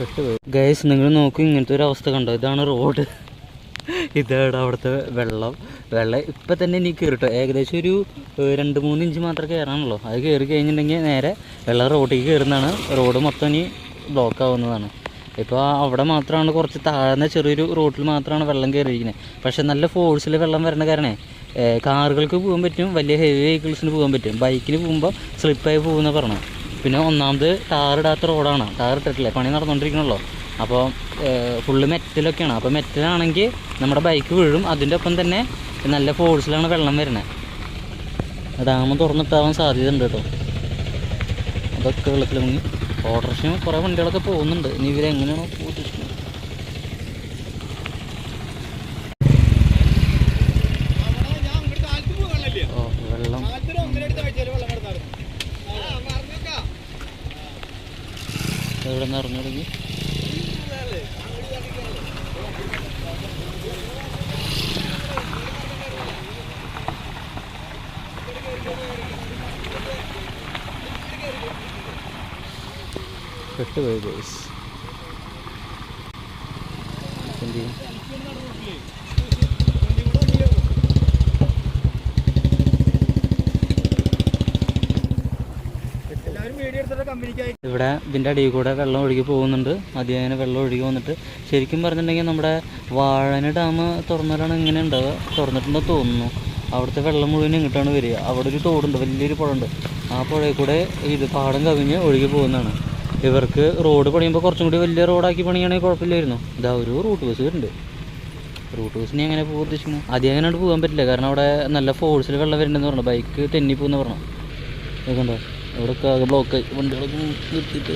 പെട്ടുപോയി ഗൈസ് നിങ്ങൾ നോക്കൂ ഇങ്ങനത്തെ ഒരു അവസ്ഥ കണ്ടോ? ഇതാണ് റോഡ്. ഇതാണ് അവിടുത്തെ വെള്ളം. വെള്ളം ഇപ്പം തന്നെ ഇനി കയറിട്ടോ ഏകദേശം ഒരു രണ്ട് മൂന്ന് ഇഞ്ച് മാത്രമേ കയറാനുള്ളൂ അത് കയറി കഴിഞ്ഞിട്ടുണ്ടെങ്കിൽ നേരെ വെള്ളം റോഡിലേക്ക് കയറുന്നതാണ് റോഡ് മൊത്തം ഇനി ബ്ലോക്ക് ആവുന്നതാണ്. ഇപ്പോൾ അവിടെ മാത്രമാണ് കുറച്ച് താഴ്ന്ന ചെറിയൊരു റോഡിൽ മാത്രമാണ് വെള്ളം കയറിയിരിക്കുന്നത് പക്ഷെ നല്ല ഫോഴ്സിൽ വെള്ളം വരുന്ന കാരണേ കാറുകൾക്ക് പോകാൻ പറ്റും വലിയ ഹെവി വെഹിക്കിൾസിന് പോകാൻ പറ്റും. ബൈക്കിന് പോകുമ്പോൾ സ്ലിപ്പായി പോകുന്ന പറഞ്ഞു പിന്നെ ഒന്നാമത് ടാറിടാത്ത റോഡാണ് ടാർ ഇട്ടിട്ടില്ല. പണി നടന്നുകൊണ്ടിരിക്കണല്ലോ അപ്പോൾ ഫുള്ള് മെറ്റലൊക്കെയാണ് അപ്പോൾ മെറ്റലാണെങ്കിൽ നമ്മുടെ ബൈക്ക് വീഴും. അതിന്റെ ഒപ്പം തന്നെ നല്ല ഫോഴ്സിലാണ് വെള്ളം വരുന്നത് ഡാം തുറന്നിട്ടാവാൻ സാധ്യത ഉണ്ട് കേട്ടോ. അതൊക്കെ വെള്ളത്തിൽ മുങ്ങി ഓട്ടോറിക്ഷ കുറേ വണ്ടികളൊക്കെ പോകുന്നുണ്ട്. ഇനി ഇവരെങ്ങനെയാണോ ഉദ്ദേശിക്കുന്നത് ഓ വെള്ളം എവിടെ നിന്ന് ഇറങ്ങി തുടങ്ങി? പെട്ടുപോയി ഗൈസ് എന്ത് ചെയ്യും? ഇവിടെ ഇതിന്റെ അടിയിൽ കൂടെ വെള്ളം ഒഴുകി പോകുന്നുണ്ട്. അതിങ്ങനെ വെള്ളം ഒഴുകി വന്നിട്ട് ശരിക്കും പറഞ്ഞിട്ടുണ്ടെങ്കിൽ നമ്മുടെ വാഴന ഡാം തുറന്നാലാണ് ഇങ്ങനെ ഉണ്ടാവുക. തുറന്നിട്ടുണ്ടെന്ന് തോന്നുന്നു. അവിടുത്തെ വെള്ളം മുഴുവൻ ഇങ്ങോട്ടാണ് വരിക. അവിടെ ഒരു തോടുണ്ട് വലിയൊരു പുഴ ഉണ്ട് ആ പുഴയിൽ കൂടെ ഇത് പാടം കവിഞ്ഞ് ഒഴുകി പോകുന്നതാണ്. ഇവർക്ക് റോഡ് പണിയുമ്പോൾ കുറച്ചും കൂടി വലിയ റോഡാക്കി പണിയാണെങ്കിൽ കുഴപ്പമില്ലായിരുന്നു. ഇതാ ഒരു റൂട്ട് ബസ് വരുന്നുണ്ട് റൂട്ട് ബസ്സിന് എങ്ങനെ പോകാൻ ഉദ്ദേശിക്കുന്നു ആദ്യം അങ്ങനെ പോകാൻ പറ്റില്ല. കാരണം അവിടെ നല്ല ഫോഴ്സിൽ വെള്ളം വരുന്നുണ്ടെന്ന് പറഞ്ഞു. ബൈക്ക് തെന്നിപ്പോന്ന് പറഞ്ഞു. ഇതുണ്ടോ ഇവിടെയൊക്കെ ആകെ ബ്ലോക്കായി വണ്ടികളൊക്കെ നിർത്തിയിട്ട്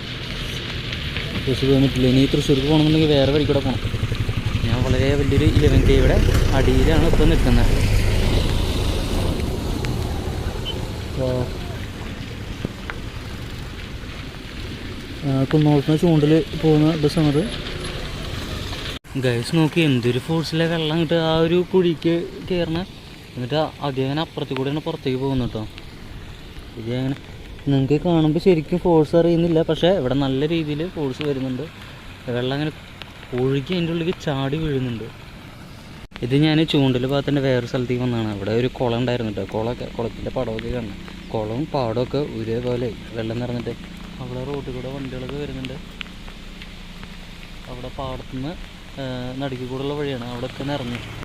ബസ് പോകാൻ പറ്റില്ല ഇനി തൃശ്ശൂർക്ക് പോകണമെന്നുണ്ടെങ്കിൽ വേറെ വഴി കൂടെ പോകണം ഞാൻ വളരെ വലിയൊരു ഇലവൻ ഇവിടെ അടിയിലാണ് ഇപ്പോൾ നിൽക്കുന്നത്. കുന്നോളത്തിന് ചൂണ്ടിൽ പോകുന്ന ബസ്സാണത്. ഗൈസ് നോക്കി എന്തൊരു ഫോഴ്സിലെ വെള്ളം കിട്ടുക ആ ഒരു കുഴിക്ക് കയറണ എന്നിട്ട് അദ്ദേഹം അപ്പുറത്തേക്കൂടെയാണ് പുറത്തേക്ക് പോകുന്നത് കേട്ടോ. ഇത് അങ്ങനെ നിങ്ങൾക്ക് കാണുമ്പോൾ ശരിക്കും ഫോഴ്സ് അറിയുന്നില്ല. പക്ഷേ ഇവിടെ നല്ല രീതിയിൽ ഫോഴ്സ് വരുന്നുണ്ട്. വെള്ളം അങ്ങനെ ഒഴുകി അതിന്റെ ഉള്ളിൽ ചാടി വീഴുന്നുണ്ട്. ഇത് ഞാൻ ചൂണ്ടൽ ഭാഗത്തിന്റെ വേറെ സ്ഥലത്തേക്ക് വന്നതാണ്. ഇവിടെ ഒരു കുളം ഉണ്ടായിരുന്നു കേട്ടോ കുളമൊക്കെ കുളത്തിന്റെ പടമൊക്കെ കാണണം കുളവും പാടമൊക്കെ ഒരേപോലെ വെള്ളം നിറഞ്ഞിട്ട് അവിടെ റോഡിൽ കൂടെ വണ്ടികളൊക്കെ വരുന്നുണ്ട്. അവിടെ പാടത്തുനിന്ന് നടുക്കി കൂടെയുള്ള വഴിയാണ്. അവിടെയൊക്കെ നിറഞ്ഞു